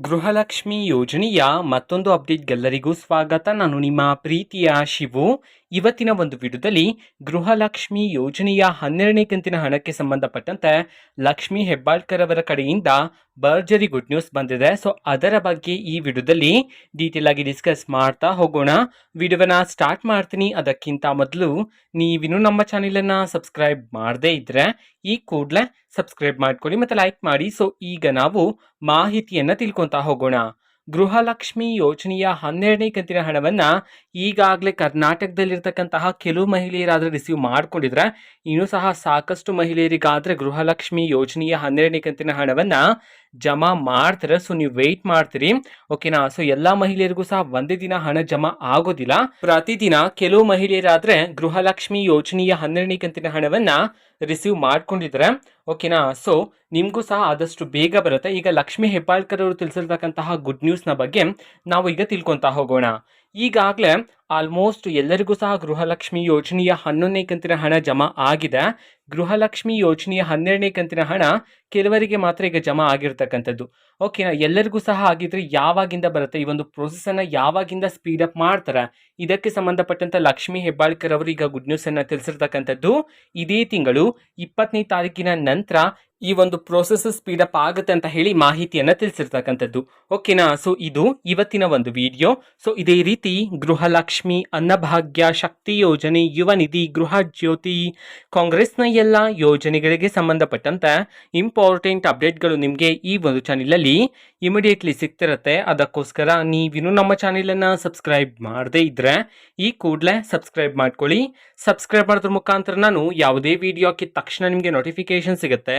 ಗೃಹಲಕ್ಷ್ಮಿ ಯೋಜನೆಯ ಮತ್ತೊಂದು ಅಪ್ಡೇಟ್ಗೆಲ್ಲರಿಗೂ ಸ್ವಾಗತ. ನಾನು ನಿಮ್ಮ ಪ್ರೀತಿಯ ಶಿವು. ಇವತ್ತಿನ ಒಂದು ವಿಡಿಯೋದಲ್ಲಿ ಗೃಹಲಕ್ಷ್ಮಿ ಯೋಜನೆಯ ಹನ್ನೆರಡನೇ ಕಂತಿನ ಹಣಕ್ಕೆ ಸಂಬಂಧಪಟ್ಟಂತೆ ಲಕ್ಷ್ಮಿ ಹೆಬ್ಬಾಳ್ಕರ್ ಅವರ ಕಡೆಯಿಂದ ಭರ್ಜರಿ ಗುಡ್ ನ್ಯೂಸ್ ಬಂದಿದೆ. ಸೊ ಅದರ ಬಗ್ಗೆ ಈ ವಿಡಿಯೋದಲ್ಲಿ ಡೀಟೇಲ್ ಆಗಿ ಡಿಸ್ಕಸ್ ಮಾಡ್ತಾ ಹೋಗೋಣ. ವಿಡಿಯೋವನ್ನ ಸ್ಟಾರ್ಟ್ ಮಾಡ್ತೀನಿ. ಅದಕ್ಕಿಂತ ಮೊದಲು ನೀವಿನ್ನೂ ನಮ್ಮ ಚಾನೆಲನ್ನು ಸಬ್ಸ್ಕ್ರೈಬ್ ಮಾಡದೇ ಇದ್ದರೆ ಈ ಕೂಡಲೇ ಸಬ್ಸ್ಕ್ರೈಬ್ ಮಾಡ್ಕೊಳ್ಳಿ ಮತ್ತು ಲೈಕ್ ಮಾಡಿ. ಸೊ ಈಗ ನಾವು ಮಾಹಿತಿಯನ್ನು ತಿಳ್ಕೊತಾ ಹೋಗೋಣ. ಗೃಹಲಕ್ಷ್ಮಿ ಯೋಜನೆಯ ಹನ್ನೆರಡನೇ ಕಂತಿನ ಹಣವನ್ನು ಈಗಾಗಲೇ ಕರ್ನಾಟಕದಲ್ಲಿರ್ತಕ್ಕಂತಹ ಕೆಲವು ಮಹಿಳೆಯರಾದರೆ ರಿಸೀವ್ ಮಾಡಿಕೊಂಡಿದ್ರೆ, ಇನ್ನೂ ಸಹ ಸಾಕಷ್ಟು ಮಹಿಳೆಯರಿಗಾದರೆ ಗೃಹಲಕ್ಷ್ಮಿ ಯೋಜನೆಯ ಹನ್ನೆರಡನೇ ಕಂತಿನ ಹಣವನ್ನು ಜಮಾ ಮಾಡ್ತಾರೆ. ಸೊ ನೀವು ವೆಯ್ಟ್ ಮಾಡ್ತೀರಿ. ಓಕೆನಾ ಸೊ ಎಲ್ಲ ಮಹಿಳೆಯರಿಗೂ ಸಹ ಒಂದೇ ದಿನ ಹಣ ಜಮಾ ಆಗೋದಿಲ್ಲ. ಪ್ರತಿದಿನ ಕೆಲವು ಮಹಿಳೆಯರಾದರೆ ಗೃಹಲಕ್ಷ್ಮಿ ಯೋಜನೆಯ ಹನ್ನೆರಡನೇ ಕಂತಿನ ಹಣವನ್ನು ರಿಸೀವ್ ಮಾಡ್ಕೊಂಡಿದ್ರೆ ಓಕೆನಾ? ಸೊ ನಿಮಗೂ ಸಹ ಆದಷ್ಟು ಬೇಗ ಬರುತ್ತೆ. ಈಗ ಲಕ್ಷ್ಮಿ ಹೆಬ್ಬಾಳ್ಕರ್ ಅವರು ತಿಳಿಸಿರ್ತಕ್ಕಂತಹ ಗುಡ್ ನ್ಯೂಸ್ನ ಬಗ್ಗೆ ನಾವು ಈಗ ತಿಳ್ಕೊತಾ ಹೋಗೋಣ. ಈಗಾಗಲೇ ಆಲ್ಮೋಸ್ಟ್ ಎಲ್ಲರಿಗೂ ಸಹ ಗೃಹಲಕ್ಷ್ಮಿ ಯೋಜನೆಯ ಹನ್ನೊಂದನೇ ಕಂತಿನ ಹಣ ಜಮಾ ಆಗಿದೆ. ಗೃಹಲಕ್ಷ್ಮಿ ಯೋಜನೆಯ ಹನ್ನೆರಡನೇ ಕಂತಿನ ಹಣ ಕೆಲವರಿಗೆ ಮಾತ್ರ ಈಗ ಜಮಾ ಆಗಿರ್ತಕ್ಕಂಥದ್ದು. ಓಕೆನಾ ಎಲ್ಲರಿಗೂ ಸಹ ಆಗಿದ್ರೆ ಯಾವಾಗಿಂದ ಬರುತ್ತೆ? ಈ ಒಂದು ಪ್ರೊಸೆಸನ್ನು ಯಾವಾಗಿಂದ ಅಪ್ ಮಾಡ್ತಾರೆ? ಇದಕ್ಕೆ ಸಂಬಂಧಪಟ್ಟಂತ ಲಕ್ಷ್ಮಿ ಹೆಬ್ಬಾಳ್ಕರ್ ಅವರು ಈಗ ಗುಡ್ ನ್ಯೂಸ್ ಅನ್ನ ತಿಳಿಸಿರ್ತಕ್ಕಂಥದ್ದು ಇದೇ ತಿಂಗಳು ಇಪ್ಪತ್ತನೇ ತಾರೀಕಿನ ನಂತರ ಈ ಒಂದು ಪ್ರೋಸೆಸ್ ಅಪ್ ಆಗುತ್ತೆ ಅಂತ ಹೇಳಿ ಮಾಹಿತಿಯನ್ನು ತಿಳಿಸಿರ್ತಕ್ಕಂಥದ್ದು. ಓಕೆನಾ ಸೊ ಇದು ಇವತ್ತಿನ ಒಂದು ವಿಡಿಯೋ ಸೊ ಇದೇ ರೀತಿ ಗೃಹಲಕ್ಷ್ಮಿ ಅನ್ನಭಾಗ್ಯ ಶಕ್ತಿ ಯೋಜನೆ ಯುವ ನಿಧಿ ಗೃಹ ಜ್ಯೋತಿ. ಕಾಂಗ್ರೆಸ್ನ ಎಲ್ಲ ಯೋಜನೆಗಳಿಗೆ ಸಂಬಂಧಪಟ್ಟಂತೆ ಇಂಪಾರ್ಟೆಂಟ್ ಅಪ್ಡೇಟ್ಗಳು ನಿಮಗೆ ಈ ಒಂದು ಚಾನಲಲ್ಲಿ ಇಮಿಡಿಯೇಟ್ಲಿ ಸಿಗ್ತಿರತ್ತೆ. ಅದಕ್ಕೋಸ್ಕರ ನೀವಿನ್ನೂ ನಮ್ಮ ಚಾನೆಲನ್ನು ಸಬ್ಸ್ಕ್ರೈಬ್ ಮಾಡದೇ ಇದ್ದರೆ ಈ ಕೂಡಲೇ ಸಬ್ಸ್ಕ್ರೈಬ್ ಮಾಡ್ಕೊಳ್ಳಿ. ಸಬ್ಸ್ಕ್ರೈಬ್ ಮಾಡಿದ್ರ ಮುಖಾಂತರ ನಾನು ಯಾವುದೇ ವಿಡಿಯೋ ಹಾಕಿದ ತಕ್ಷಣ ನಿಮಗೆ ನೋಟಿಫಿಕೇಶನ್ ಸಿಗುತ್ತೆ.